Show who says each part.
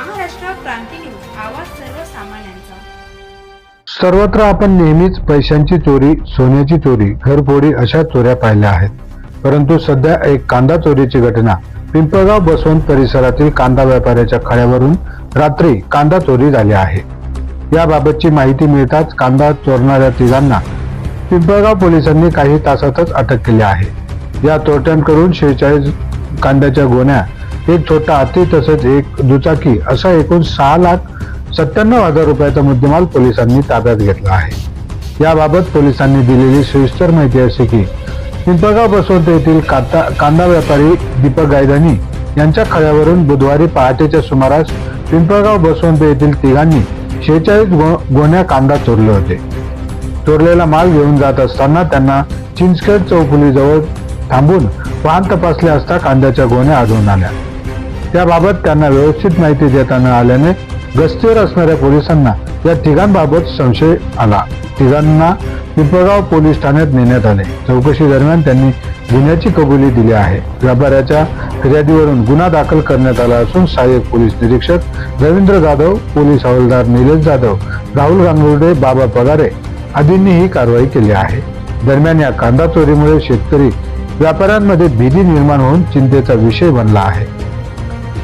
Speaker 1: क्रांती news आवाज सर्वसामान्यांचा.
Speaker 2: सर्वत्र आपण नेहमीच पैशांची चोरी सोन्याची चोरी घरफोडी अशा चोऱ्या पाहिल्या आहेत. परंतु सध्या एक कांदा चोरीची घटना पिंपळगाव बसवंत परिसरातील कांदा व्यापाऱ्याच्या खड्यावरून रात्री कांदा चोरी झाली आहे. याबाबतची माहिती मिळताच कांदा चोरणाऱ्या तिघांना पिंपळगाव पोलिसांनी काही तासातच अटक केली आहे. या चोरट्यांकडून शेहेचाळीस कांद्याच्या गोण्या एक छोटा हाती तसंच एक दुचाकी असा एकूण सहा लाख सत्त्याण्णव हजार रुपयाचा मुद्देमाल पोलिसांनी ताब्यात घेतला आहे. याबाबत पोलिसांनी दिलेली सविस्तर माहिती अशी की पिंपळगाव बसवंत येथील कांदा कांदा व्यापारी दीपक गायदानी यांच्या खळ्यावरून बुधवारी पहाटेच्या सुमारास पिंपळगाव बसवंत येथील तिघांनी शेहेचाळीस गोण्या कांदा चोरले होते. चोरलेला माल घेऊन जात असताना त्यांना चिंचखेड चौफुलीजवळ थांबून वाहन तपासले असता कांद्याच्या गोण्या आढळून आल्या. त्याबाबत त्यांना व्यवस्थित माहिती देताना आल्याने गस्तीवर असणाऱ्या पोलिसांना या तिघांबाबत संशय आला. तिघांना पिंपळगाव पोलीस ठाण्यात नेण्यात आले. चौकशी दरम्यान त्यांनी गुन्ह्याची कबुली दिली आहे. व्यापाऱ्याच्या फिर्यादीवरून गुन्हा दाखल करण्यात आला असून सहाय्यक पोलीस निरीक्षक रवींद्र जाधव पोलीस हवालदार निलेश जाधव राहुल गांगुर्डे बाबा पगारे आदींनी ही कारवाई केली आहे. दरम्यान या कांदा चोरीमुळे शेतकरी व्यापाऱ्यांमध्ये भीती निर्माण होऊन चिंतेचा विषय बनला आहे.